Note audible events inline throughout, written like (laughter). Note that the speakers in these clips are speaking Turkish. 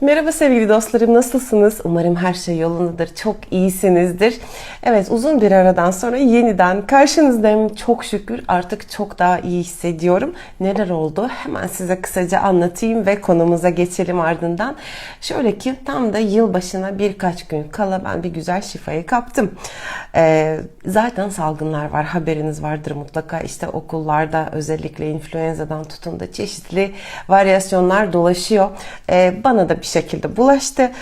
Merhaba sevgili dostlarım nasılsınız? Umarım her şey yolundadır. Çok iyisinizdir. Evet uzun bir aradan sonra yeniden karşınızdayım. Çok şükür artık çok daha iyi hissediyorum. Neler oldu? Hemen size kısaca anlatayım ve konumuza geçelim ardından. Şöyle ki tam da yılbaşına birkaç gün kala ben bir güzel şifayı kaptım. Ee, zaten salgınlar var haberiniz vardır mutlaka. İşte okullarda özellikle influenzadan tutun da çeşitli varyasyonlar dolaşıyor. Ee, bana da bir şekilde bulaştı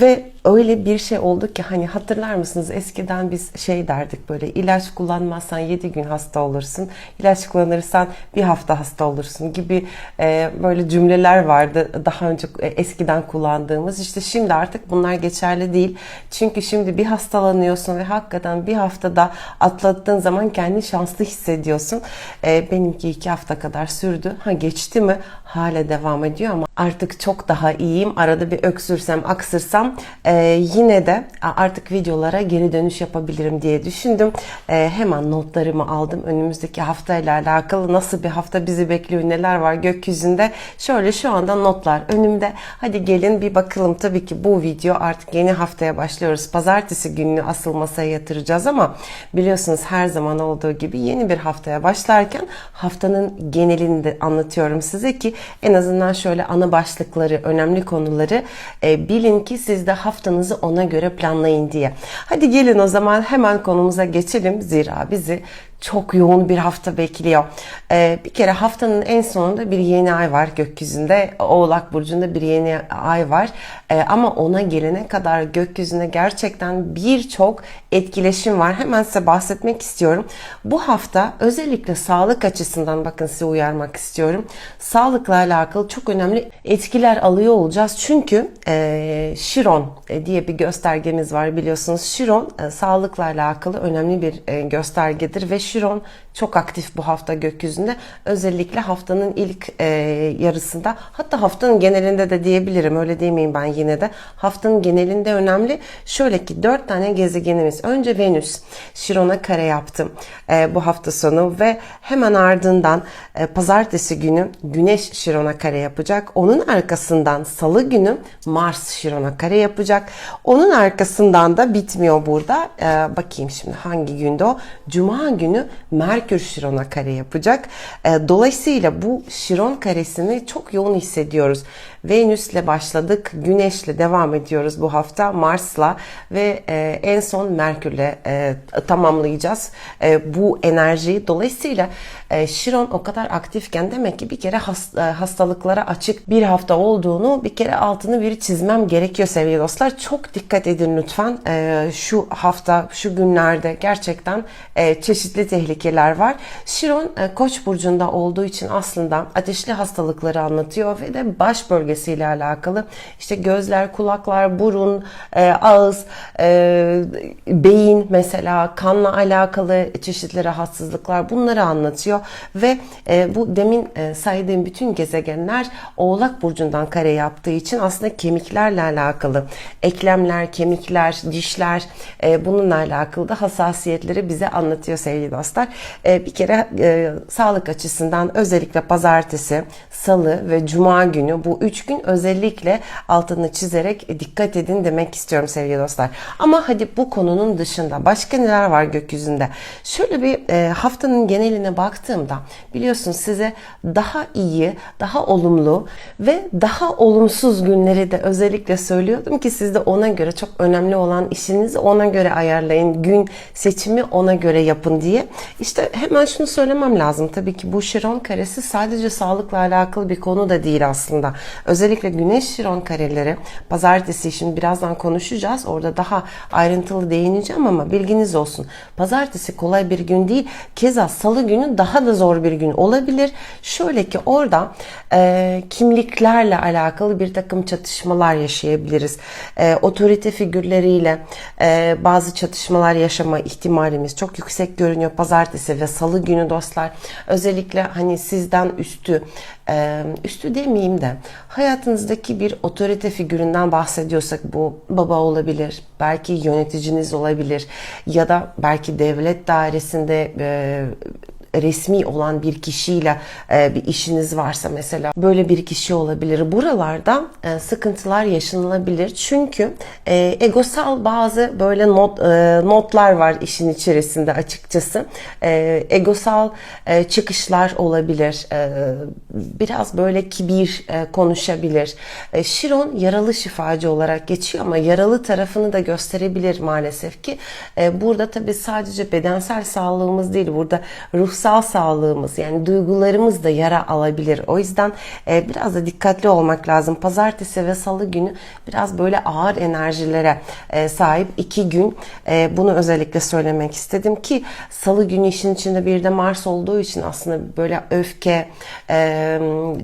ve öyle bir şey oldu ki hani hatırlar mısınız? Eskiden biz şey derdik böyle ilaç kullanmazsan 7 gün hasta olursun ilaç kullanırsan bir hafta hasta olursun gibi e, böyle cümleler vardı daha önce e, eskiden kullandığımız. İşte şimdi artık bunlar geçerli değil. Çünkü şimdi bir hastalanıyorsun ve hakikaten bir haftada atlattığın zaman kendini şanslı hissediyorsun. E, benimki iki hafta kadar sürdü. Ha geçti mi? Hala devam ediyor ama artık çok daha iyiyim. Arada bir öksürsem aksırsam e, yine de artık videolara geri dönüş yapabilirim diye düşündüm. E, hemen notlarımı aldım. Önümüzdeki haftayla alakalı nasıl bir hafta bizi bekliyor, neler var gökyüzünde. Şöyle şu anda notlar önümde. Hadi gelin bir bakalım. Tabii ki bu video artık yeni haftaya başlıyoruz. Pazartesi gününü asıl masaya yatıracağız ama biliyorsunuz her zaman olduğu gibi yeni bir haftaya başlarken haftanın genelini de anlatıyorum size ki en azından şöyle ana başlıkları, önemli konuları e, bilin ki siz de haftanızı ona göre planlayın diye. Hadi gelin o zaman hemen konumuza geçelim. Zira bizi çok yoğun bir hafta bekliyor. Ee, bir kere haftanın en sonunda bir yeni ay var gökyüzünde. Oğlak Burcu'nda bir yeni ay var. Ee, ama ona gelene kadar gökyüzünde gerçekten birçok etkileşim var. Hemen size bahsetmek istiyorum. Bu hafta özellikle sağlık açısından bakın size uyarmak istiyorum. Sağlıkla alakalı çok önemli etkiler alıyor olacağız. Çünkü e, Şiron diye bir göstergemiz var biliyorsunuz. Şiron e, sağlıkla alakalı önemli bir e, göstergedir ve insurance çok aktif bu hafta gökyüzünde. Özellikle haftanın ilk e, yarısında hatta haftanın genelinde de diyebilirim öyle demeyeyim ben yine de. Haftanın genelinde önemli. Şöyle ki dört tane gezegenimiz. Önce Venüs Chiron'a kare yaptım e, bu hafta sonu ve hemen ardından e, pazartesi günü Güneş Chiron'a kare yapacak. Onun arkasından salı günü Mars Chiron'a kare yapacak. Onun arkasından da bitmiyor burada. E, bakayım şimdi hangi günde o? Cuma günü Merkür Şiron'a kare yapacak. E, dolayısıyla bu Şiron karesini çok yoğun hissediyoruz. Venüs'le başladık, Güneş'le devam ediyoruz bu hafta, Mars'la ve e, en son Merkür'le e, tamamlayacağız e, bu enerjiyi. Dolayısıyla e, Şiron o kadar aktifken demek ki bir kere hast, e, hastalıklara açık bir hafta olduğunu bir kere altını bir çizmem gerekiyor sevgili dostlar. Çok dikkat edin lütfen e, şu hafta, şu günlerde gerçekten e, çeşitli tehlikeler var. Şiron e, Koç burcunda olduğu için aslında ateşli hastalıkları anlatıyor ve de baş bölgesiyle alakalı. İşte gözler, kulaklar, burun, e, ağız, e, beyin mesela kanla alakalı çeşitli rahatsızlıklar bunları anlatıyor. Ve e, bu demin e, saydığım bütün gezegenler Oğlak burcundan kare yaptığı için aslında kemiklerle alakalı. Eklemler, kemikler, dişler e, bununla alakalı da hassasiyetleri bize anlatıyor sevgili dostlar. E, bir kere e, sağlık açısından özellikle pazartesi, salı ve cuma günü bu üç gün özellikle altını çizerek dikkat edin demek istiyorum sevgili dostlar. Ama hadi bu konunun dışında başka neler var gökyüzünde? Şöyle bir e, haftanın geneline baktığımda biliyorsunuz size daha iyi, daha olumlu ve daha olumsuz günleri de özellikle söylüyordum ki siz de ona göre çok önemli olan işinizi ona göre ayarlayın. Gün seçimi ona göre yapın diye. İşte hemen şunu söylemem lazım. Tabii ki bu Şiron karesi sadece sağlıkla alakalı bir konu da değil aslında. Özellikle Güneş Şiron kareleri pazartesi şimdi birazdan konuşacağız. Orada daha ayrıntılı değineceğim ama bilginiz olsun. Pazartesi kolay bir gün değil. Keza salı günü daha da zor bir gün olabilir. Şöyle ki orada e, kimliklerle alakalı bir takım çatışmalar yaşayabiliriz. E, otorite figürleriyle e, bazı çatışmalar yaşama ihtimalimiz çok yüksek görünüyor pazartesi ve salı günü dostlar. Özellikle hani sizden üstü üstü demeyeyim de hayatınızdaki bir otorite figüründen bahsediyorsak bu baba olabilir, belki yöneticiniz olabilir ya da belki devlet dairesinde resmi olan bir kişiyle e, bir işiniz varsa mesela böyle bir kişi olabilir. Buralarda e, sıkıntılar yaşanılabilir. Çünkü e, egosal bazı böyle not e, notlar var işin içerisinde açıkçası. Egosal çıkışlar olabilir. Biraz böyle kibir konuşabilir. E, Şiron yaralı şifacı olarak geçiyor ama yaralı tarafını da gösterebilir maalesef ki. Burada tabii sadece bedensel sağlığımız değil, burada ruhsal sağlığımız yani duygularımız da yara alabilir. O yüzden e, biraz da dikkatli olmak lazım. Pazartesi ve salı günü biraz böyle ağır enerjilere e, sahip iki gün. E, bunu özellikle söylemek istedim ki salı günü işin içinde bir de Mars olduğu için aslında böyle öfke, e,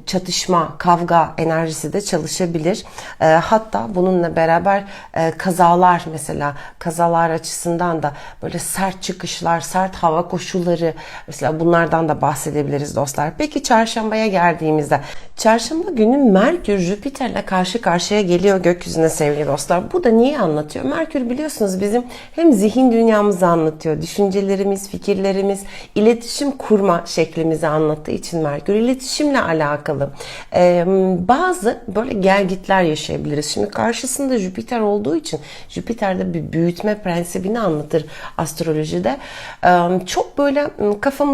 çatışma, kavga enerjisi de çalışabilir. E, hatta bununla beraber e, kazalar mesela kazalar açısından da böyle sert çıkışlar, sert hava koşulları mesela bunlardan da bahsedebiliriz dostlar. Peki çarşambaya geldiğimizde çarşamba günü Merkür Jüpiter'le karşı karşıya geliyor gökyüzüne sevgili dostlar. Bu da niye anlatıyor? Merkür biliyorsunuz bizim hem zihin dünyamızı anlatıyor, düşüncelerimiz, fikirlerimiz, iletişim kurma şeklimizi anlattığı için Merkür iletişimle alakalı ee, bazı böyle gelgitler yaşayabiliriz. Şimdi karşısında Jüpiter olduğu için Jüpiter'de bir büyütme prensibini anlatır astrolojide. Ee, çok böyle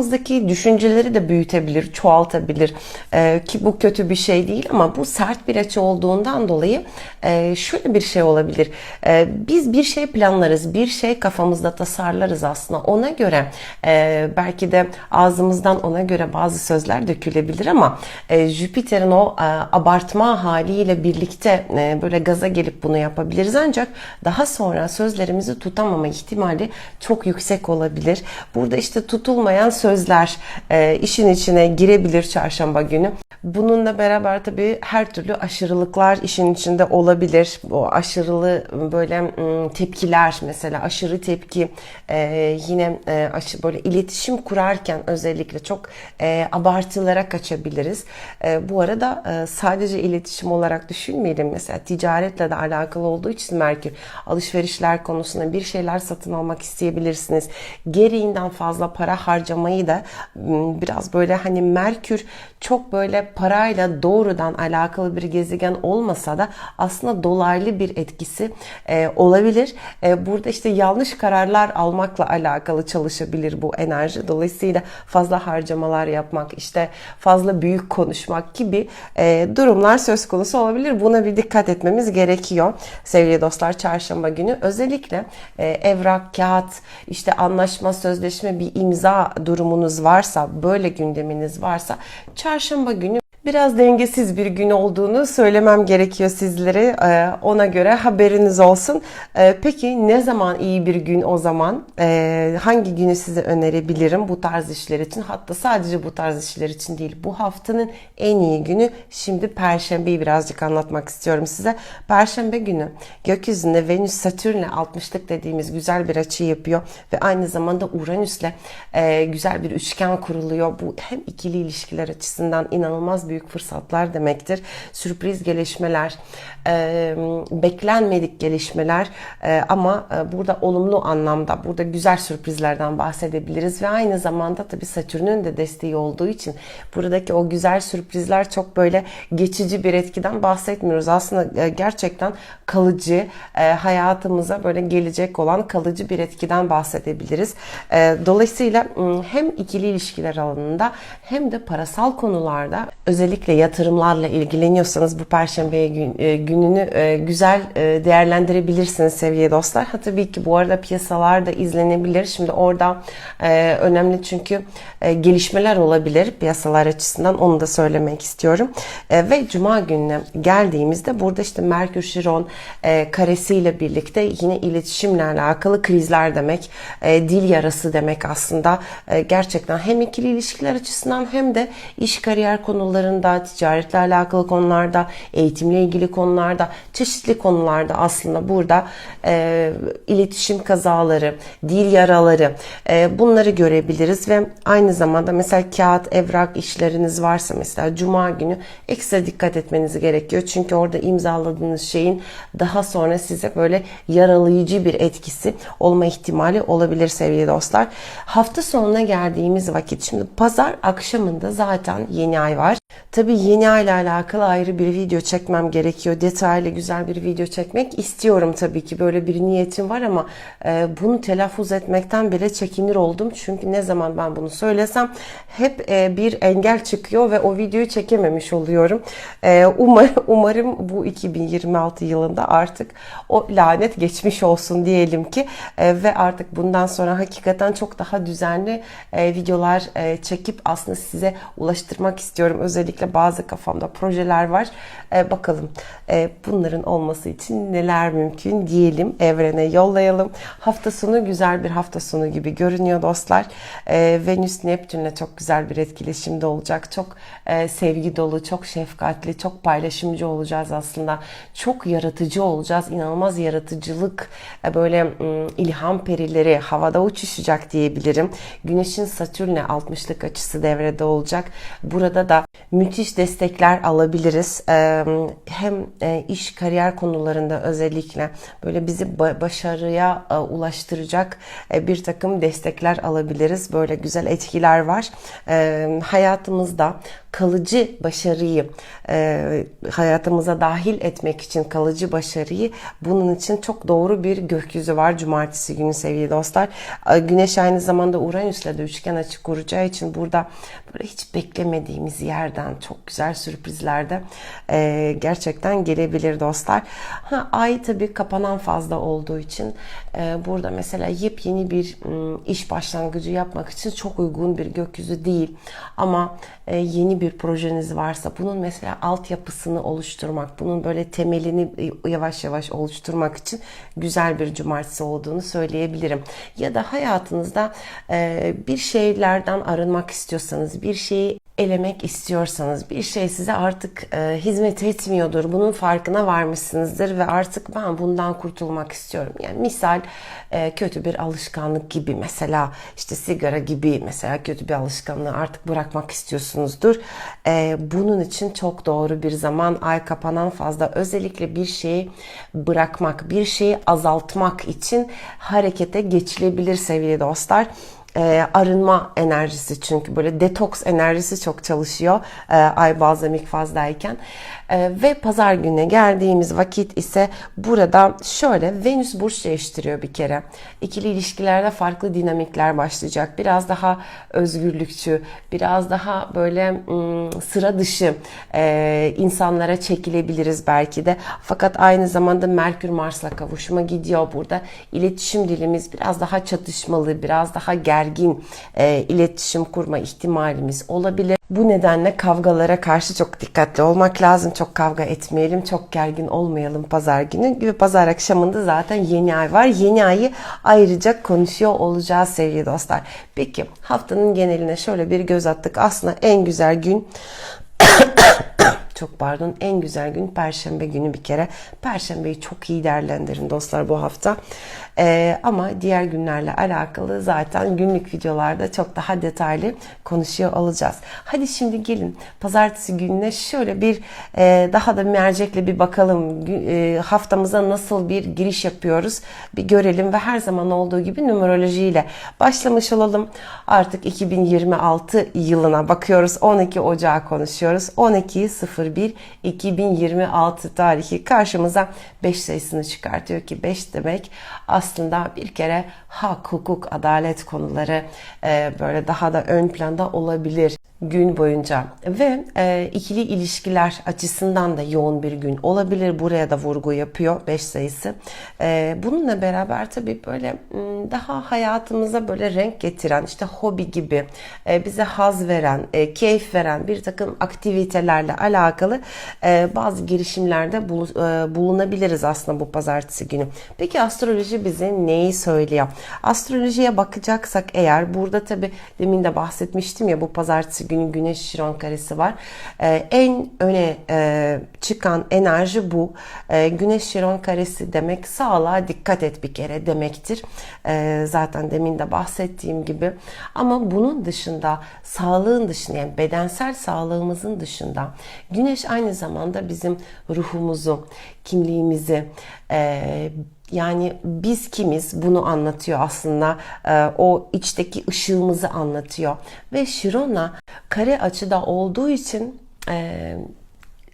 kafamızdaki düşünceleri de büyütebilir, çoğaltabilir. Ee, ki bu kötü bir şey değil ama bu sert bir açı olduğundan dolayı e, şöyle bir şey olabilir. E, biz bir şey planlarız, bir şey kafamızda tasarlarız aslında. Ona göre e, belki de ağzımızdan ona göre bazı sözler dökülebilir ama e, Jüpiter'in o e, abartma haliyle birlikte e, böyle gaza gelip bunu yapabiliriz ancak daha sonra sözlerimizi tutamama ihtimali çok yüksek olabilir. Burada işte tutulmayan sözler e, işin içine girebilir çarşamba günü. Bununla beraber tabii her türlü aşırılıklar işin içinde olabilir. O aşırılı böyle tepkiler mesela aşırı tepki e, yine e, aşı, böyle iletişim kurarken özellikle çok e, abartılara kaçabiliriz. Bu arada sadece iletişim olarak düşünmeyelim. Mesela ticaretle de alakalı olduğu için Merkür alışverişler konusunda bir şeyler satın almak isteyebilirsiniz. Gereğinden fazla para harcamayı da biraz böyle hani Merkür çok böyle parayla doğrudan alakalı bir gezegen olmasa da aslında dolaylı bir etkisi e, olabilir. E, burada işte yanlış kararlar almakla alakalı çalışabilir bu enerji. Dolayısıyla fazla harcamalar yapmak, işte fazla büyük konuşmak gibi e, durumlar söz konusu olabilir. Buna bir dikkat etmemiz gerekiyor sevgili dostlar çarşamba günü. Özellikle e, evrak, kağıt, işte anlaşma, sözleşme bir imza durumunuz varsa, böyle gündeminiz varsa çarşamba günü Biraz dengesiz bir gün olduğunu söylemem gerekiyor sizlere. Ee, ona göre haberiniz olsun. Ee, peki ne zaman iyi bir gün o zaman? Ee, hangi günü size önerebilirim bu tarz işler için? Hatta sadece bu tarz işler için değil. Bu haftanın en iyi günü şimdi Perşembeyi birazcık anlatmak istiyorum size. Perşembe günü gökyüzünde Venüs Satürn'le 60'lık dediğimiz güzel bir açı yapıyor ve aynı zamanda Uranüs'le e, güzel bir üçgen kuruluyor. Bu hem ikili ilişkiler açısından inanılmaz bir büyük fırsatlar demektir. Sürpriz gelişmeler, e, beklenmedik gelişmeler e, ama burada olumlu anlamda, burada güzel sürprizlerden bahsedebiliriz ve aynı zamanda tabii Satürn'ün de desteği olduğu için buradaki o güzel sürprizler çok böyle geçici bir etkiden bahsetmiyoruz. Aslında e, gerçekten kalıcı, e, hayatımıza böyle gelecek olan kalıcı bir etkiden bahsedebiliriz. E, dolayısıyla hem ikili ilişkiler alanında hem de parasal konularda özellikle özellikle yatırımlarla ilgileniyorsanız bu perşembe gün, e, gününü e, güzel e, değerlendirebilirsiniz sevgili dostlar. Ha tabii ki bu arada piyasalar da izlenebilir. Şimdi orada önemli çünkü gelişmeler olabilir piyasalar açısından onu da söylemek istiyorum. Ve cuma gününe geldiğimizde burada işte Merkür Şiron karesiyle birlikte yine iletişimle alakalı krizler demek, dil yarası demek aslında gerçekten hem ikili ilişkiler açısından hem de iş kariyer konularında konularında, ticaretle alakalı konularda, eğitimle ilgili konularda, çeşitli konularda aslında burada e, iletişim kazaları, dil yaraları e, bunları görebiliriz ve aynı zamanda mesela kağıt, evrak işleriniz varsa mesela cuma günü ekstra dikkat etmeniz gerekiyor. Çünkü orada imzaladığınız şeyin daha sonra size böyle yaralayıcı bir etkisi olma ihtimali olabilir sevgili dostlar. Hafta sonuna geldiğimiz vakit şimdi pazar akşamında zaten yeni ay var. Tabii yeni ay ile alakalı ayrı bir video çekmem gerekiyor. Detaylı güzel bir video çekmek istiyorum tabii ki. Böyle bir niyetim var ama e, bunu telaffuz etmekten bile çekinir oldum. Çünkü ne zaman ben bunu söylesem hep e, bir engel çıkıyor ve o videoyu çekememiş oluyorum. E, umar, (laughs) umarım bu 2026 yılında artık o lanet geçmiş olsun diyelim ki ve artık bundan sonra hakikaten çok daha düzenli videolar çekip aslında size ulaştırmak istiyorum. Özellikle bazı kafamda projeler var. E, bakalım e, bunların olması için neler mümkün diyelim. Evrene yollayalım. Hafta sonu güzel bir hafta sonu gibi görünüyor dostlar. E, Venüs Neptün'le çok güzel bir etkileşimde olacak. Çok e, sevgi dolu, çok şefkatli, çok paylaşımcı olacağız aslında. Çok yaratıcı olacağız. İnanılmaz yaratıcılık, e, böyle ilham perileri havada uçuşacak diyebilirim. Güneşin Satürn'e 60'lık açısı devrede olacak. Burada da müthiş destekler alabiliriz. Hem e, iş kariyer konularında özellikle böyle bizi başarıya e, ulaştıracak e, bir takım destekler alabiliriz. Böyle güzel etkiler var. Hayatımızda kalıcı başarıyı hayatımıza dahil etmek için kalıcı başarıyı bunun için çok doğru bir gökyüzü var cumartesi günü sevgili dostlar. Güneş aynı zamanda Uranüs'le de üçgen açı kuracağı için burada böyle hiç beklemediğimiz yerden çok güzel sürprizler de e, gerçekten gelebilir dostlar. Ha, ay tabii kapanan fazla olduğu için e, burada mesela yepyeni bir m, iş başlangıcı yapmak için çok uygun bir gökyüzü değil. Ama e, yeni bir projeniz varsa bunun mesela altyapısını oluşturmak, bunun böyle temelini yavaş yavaş oluşturmak için güzel bir cumartesi olduğunu söyleyebilirim. Ya da hayatınızda e, bir şeylerden arınmak istiyorsanız, bir şeyi elemek istiyorsanız bir şey size artık e, hizmet etmiyordur. Bunun farkına varmışsınızdır ve artık ben bundan kurtulmak istiyorum. Yani misal e, kötü bir alışkanlık gibi mesela işte sigara gibi mesela kötü bir alışkanlığı artık bırakmak istiyorsunuzdur. E, bunun için çok doğru bir zaman ay kapanan fazla özellikle bir şeyi bırakmak, bir şeyi azaltmak için harekete geçilebilir sevgili dostlar e, arınma enerjisi çünkü böyle detoks enerjisi çok çalışıyor e, ay balzamik fazdayken. E, ve pazar gününe geldiğimiz vakit ise burada şöyle Venüs burç değiştiriyor bir kere. İkili ilişkilerde farklı dinamikler başlayacak. Biraz daha özgürlükçü, biraz daha böyle ım, sıra dışı e, insanlara çekilebiliriz belki de. Fakat aynı zamanda Merkür Mars'la kavuşuma gidiyor burada. İletişim dilimiz biraz daha çatışmalı, biraz daha gergin e, iletişim kurma ihtimalimiz olabilir. Bu nedenle kavgalara karşı çok dikkatli olmak lazım. Çok kavga etmeyelim, çok gergin olmayalım pazar günü. Gibi pazar akşamında zaten yeni ay var. Yeni ayı ayrıca konuşuyor olacağız sevgili dostlar. Peki haftanın geneline şöyle bir göz attık. Aslında en güzel gün (coughs) çok pardon en güzel gün Perşembe günü bir kere. Perşembeyi çok iyi değerlendirin dostlar bu hafta. Ee, ama diğer günlerle alakalı zaten günlük videolarda çok daha detaylı konuşuyor olacağız. Hadi şimdi gelin pazartesi gününe şöyle bir e, daha da mercekle bir bakalım e, haftamıza nasıl bir giriş yapıyoruz bir görelim ve her zaman olduğu gibi numerolojiyle başlamış olalım. Artık 2026 yılına bakıyoruz. 12 Ocağı konuşuyoruz. 12 01 2026 tarihi karşımıza 5 sayısını çıkartıyor ki 5 demek aslında bir kere hak, hukuk, adalet konuları e, böyle daha da ön planda olabilir gün boyunca ve e, ikili ilişkiler açısından da yoğun bir gün olabilir. Buraya da vurgu yapıyor 5 sayısı. E, bununla beraber tabii böyle daha hayatımıza böyle renk getiren işte hobi gibi e, bize haz veren, e, keyif veren bir takım aktivitelerle alakalı e, bazı girişimlerde bul, e, bulunabiliriz aslında bu pazartesi günü. Peki astroloji bize neyi söylüyor? Astrolojiye bakacaksak eğer burada tabii demin de bahsetmiştim ya bu pazartesi günü günü Güneş Şiron karesi var. E, en öne e, çıkan enerji bu. E, Güneş Şiron karesi demek sağlığa dikkat et bir kere demektir. E, zaten demin de bahsettiğim gibi. Ama bunun dışında sağlığın dışında yani bedensel sağlığımızın dışında Güneş aynı zamanda bizim ruhumuzu, kimliğimizi, e, yani biz kimiz bunu anlatıyor aslında. E, o içteki ışığımızı anlatıyor. Ve Şirona kare açıda olduğu için e,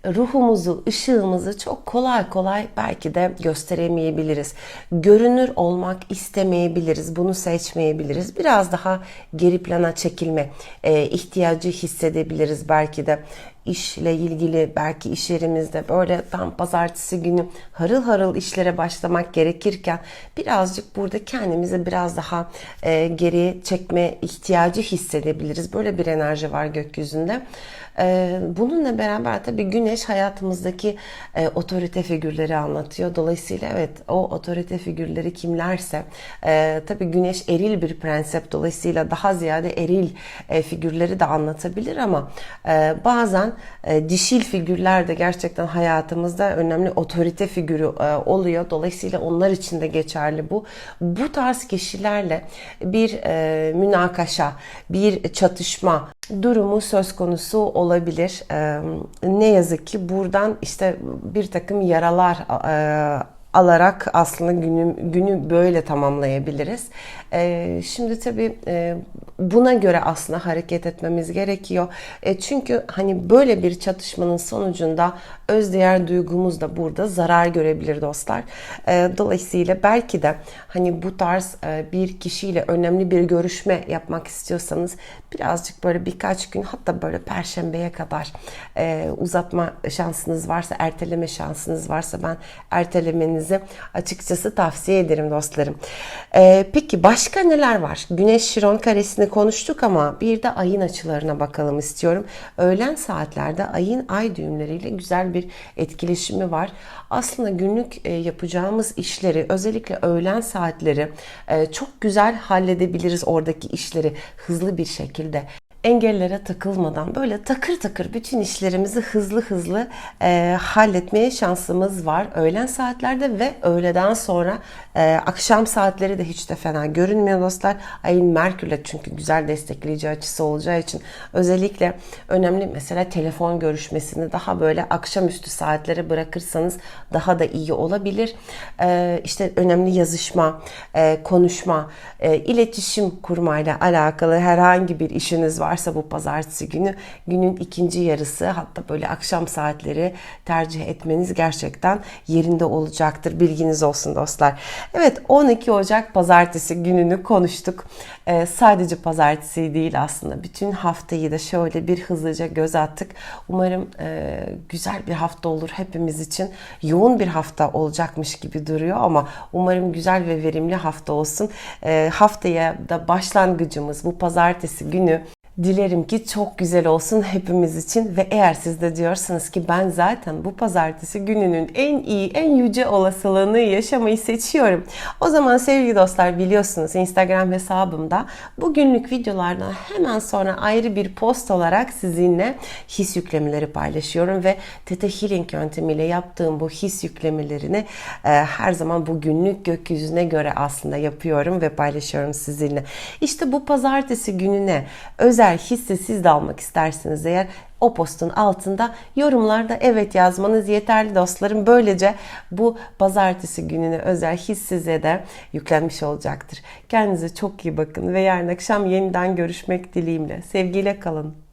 ruhumuzu, ışığımızı çok kolay kolay belki de gösteremeyebiliriz. Görünür olmak istemeyebiliriz. Bunu seçmeyebiliriz. Biraz daha geri plana çekilme e, ihtiyacı hissedebiliriz belki de işle ilgili belki iş yerimizde böyle tam pazartesi günü harıl harıl işlere başlamak gerekirken birazcık burada kendimizi biraz daha e, geriye çekme ihtiyacı hissedebiliriz. Böyle bir enerji var gökyüzünde. E, bununla beraber tabii güneş hayatımızdaki e, otorite figürleri anlatıyor. Dolayısıyla evet o otorite figürleri kimlerse e, tabii güneş eril bir prensip dolayısıyla daha ziyade eril e, figürleri de anlatabilir ama bazen dişil figürler de gerçekten hayatımızda önemli otorite figürü oluyor. Dolayısıyla onlar için de geçerli bu. Bu tarz kişilerle bir münakaşa, bir çatışma durumu söz konusu olabilir. Ne yazık ki buradan işte bir takım yaralar alarak aslında günü, günü böyle tamamlayabiliriz. E, şimdi tabii e, buna göre aslında hareket etmemiz gerekiyor. E, çünkü hani böyle bir çatışmanın sonucunda özdeğer duygumuz da burada zarar görebilir dostlar. E, dolayısıyla belki de hani bu tarz e, bir kişiyle önemli bir görüşme yapmak istiyorsanız birazcık böyle birkaç gün hatta böyle perşembeye kadar e, uzatma şansınız varsa, erteleme şansınız varsa ben ertelemenizi açıkçası tavsiye ederim dostlarım. E, peki başka neler var? Güneş Şiron karesini konuştuk ama bir de ayın açılarına bakalım istiyorum. Öğlen saatlerde ayın ay düğümleriyle güzel bir etkileşimi var. Aslında günlük e, yapacağımız işleri özellikle öğlen saatleri e, çok güzel halledebiliriz oradaki işleri hızlı bir şekilde engellere takılmadan böyle takır takır bütün işlerimizi hızlı hızlı e, halletmeye şansımız var. Öğlen saatlerde ve öğleden sonra e, akşam saatleri de hiç de fena görünmüyor dostlar. Ayın Merkür'le çünkü güzel destekleyici açısı olacağı için özellikle önemli mesela telefon görüşmesini daha böyle akşamüstü saatlere bırakırsanız daha da iyi olabilir. E, işte önemli yazışma, e, konuşma, e, iletişim kurmayla alakalı herhangi bir işiniz var varsa bu pazartesi günü günün ikinci yarısı hatta böyle akşam saatleri tercih etmeniz gerçekten yerinde olacaktır. Bilginiz olsun dostlar. Evet 12 Ocak pazartesi gününü konuştuk. Ee, sadece pazartesi değil aslında. Bütün haftayı da şöyle bir hızlıca göz attık. Umarım e, güzel bir hafta olur hepimiz için. Yoğun bir hafta olacakmış gibi duruyor ama umarım güzel ve verimli hafta olsun. E, haftaya da başlangıcımız bu pazartesi günü Dilerim ki çok güzel olsun hepimiz için ve eğer siz de diyorsanız ki ben zaten bu pazartesi gününün en iyi, en yüce olasılığını yaşamayı seçiyorum. O zaman sevgili dostlar biliyorsunuz Instagram hesabımda bugünlük videolardan hemen sonra ayrı bir post olarak sizinle his yüklemeleri paylaşıyorum ve Theta Healing yöntemiyle yaptığım bu his yüklemelerini e, her zaman bu günlük gökyüzüne göre aslında yapıyorum ve paylaşıyorum sizinle. İşte bu pazartesi gününe özel eğer hissi siz de almak isterseniz eğer o postun altında yorumlarda evet yazmanız yeterli dostlarım. Böylece bu pazartesi gününe özel his size de yüklenmiş olacaktır. Kendinize çok iyi bakın ve yarın akşam yeniden görüşmek dileğimle. Sevgiyle kalın.